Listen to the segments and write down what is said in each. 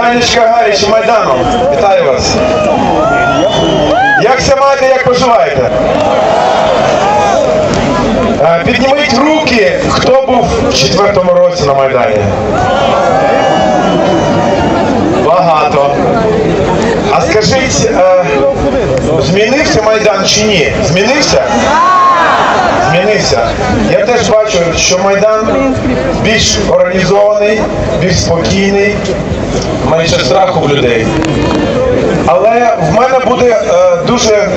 Танечка Гаріч Майданом. Вітаю вас. Як ся маєте, як поживаєте? Е, Підніміть руки, хто був в четвертому році на Майдані. Багато. А скажіть, е, змінився Майдан чи ні? Змінився? Змінився. Я теж бачу, що Майдан більш організований, більш спокійний, менше страху в людей. Але в мене буде е, дуже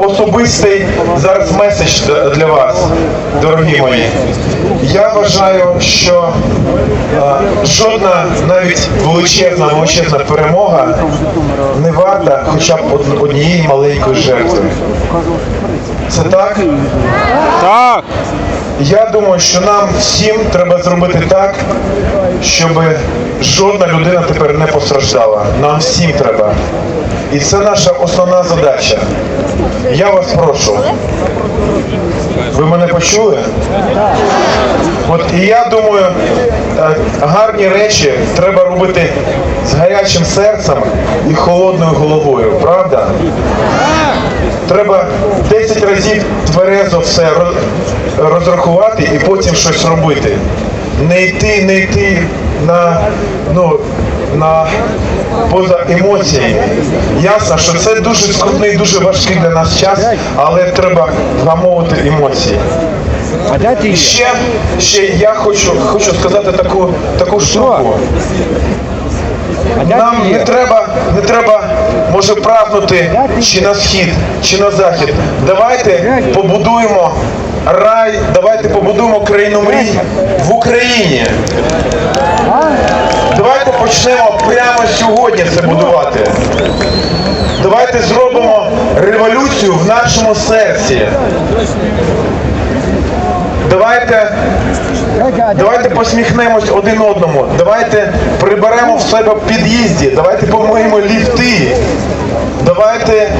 особистий зараз меседж для вас, дорогі мої. Я вважаю, що е, жодна навіть величезна, величезна перемога не варта хоча б од- однієї маленької жертви. Це так? Так. Я думаю, що нам всім треба зробити так, щоб жодна людина тепер не постраждала. Нам всім треба. І це наша основна задача. Я вас прошу. Ви мене почули? От і я думаю, е, гарні речі треба робити з гарячим серцем і холодною головою, правда? Треба 10 разів тверезо все розрахувати і потім щось робити. Не йти, не йти на, ну, на поза емоціями. Ясно, що це дуже скрутний, дуже важкий для нас час, але треба вгамовувати емоції. І ще, ще я хочу, хочу сказати таку, таку штуку. Нам не треба, не треба, може, прагнути чи на схід, чи на захід. Давайте побудуємо рай, давайте побудуємо країну мрій в Україні. Давайте почнемо прямо сьогодні це будувати. Давайте зробимо революцію в нашому серці. Давайте Давайте посміхнемось один одному. Давайте приберемо в себе під'їзді. Давайте помиємо ліфти. Давайте,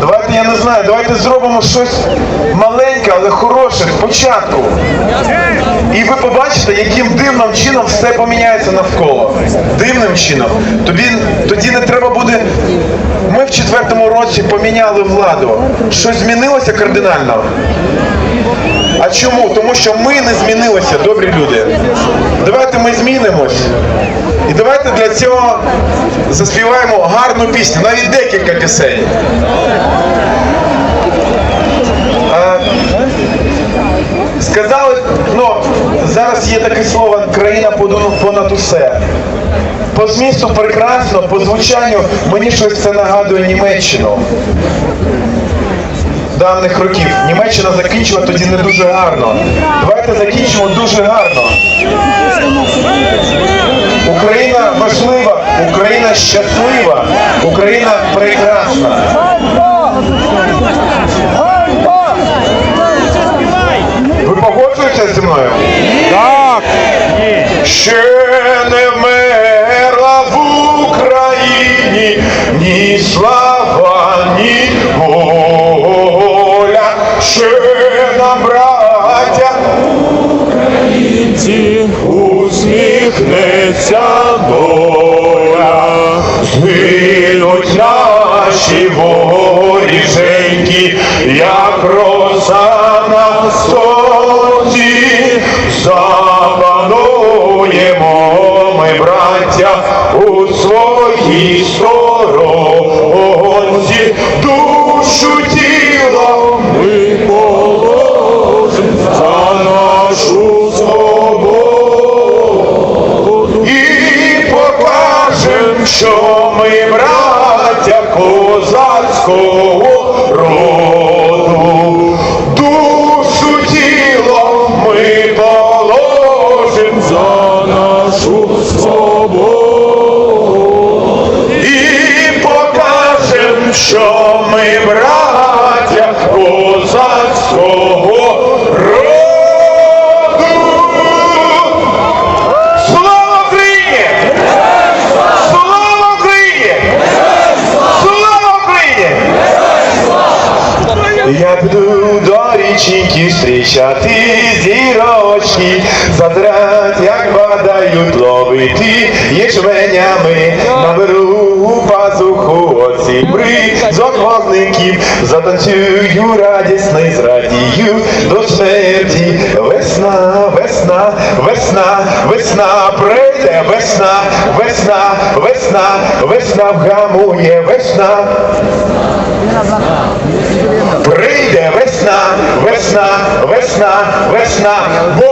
давайте, я не знаю, давайте зробимо щось маленьке, але хороше спочатку. І ви побачите, яким дивним чином все поміняється навколо. Дивним чином. Тобі тоді не треба буде. Ми в четвертому році поміняли владу. Щось змінилося кардинально. А чому? Тому що ми не змінилися, добрі люди. Давайте ми змінимось. І давайте для цього заспіваємо гарну пісню, навіть декілька пісень. Сказали, ну, зараз є таке слово країна понад усе. По змісту прекрасно, по звучанню мені щось це нагадує Німеччину давних років. Німеччина закінчила тоді не дуже гарно. Давайте закінчимо дуже гарно. Україна важлива, Україна щаслива, Україна прекрасна. Ви погоджуєтеся зі мною? Так. Ще не вмерла в Україні ні слава, ні воля, ще нам, браття, Ці усміхнеться доля. згинуть наші воріженьки, як роса на сонці, запануємо ми, браття, у своїй сторонці, душу ми браття козацького зустрічати зірочки, задрать як ба падають ловити ячменями, наберу пазуху оцібри з околників, затанцюю радісний зрадію до смерті. Весна, весна, весна, весна, прийде весна, весна, весна, весна вгамує весна. Прийде весна, весна, весна, весна. Бо-бо-бой,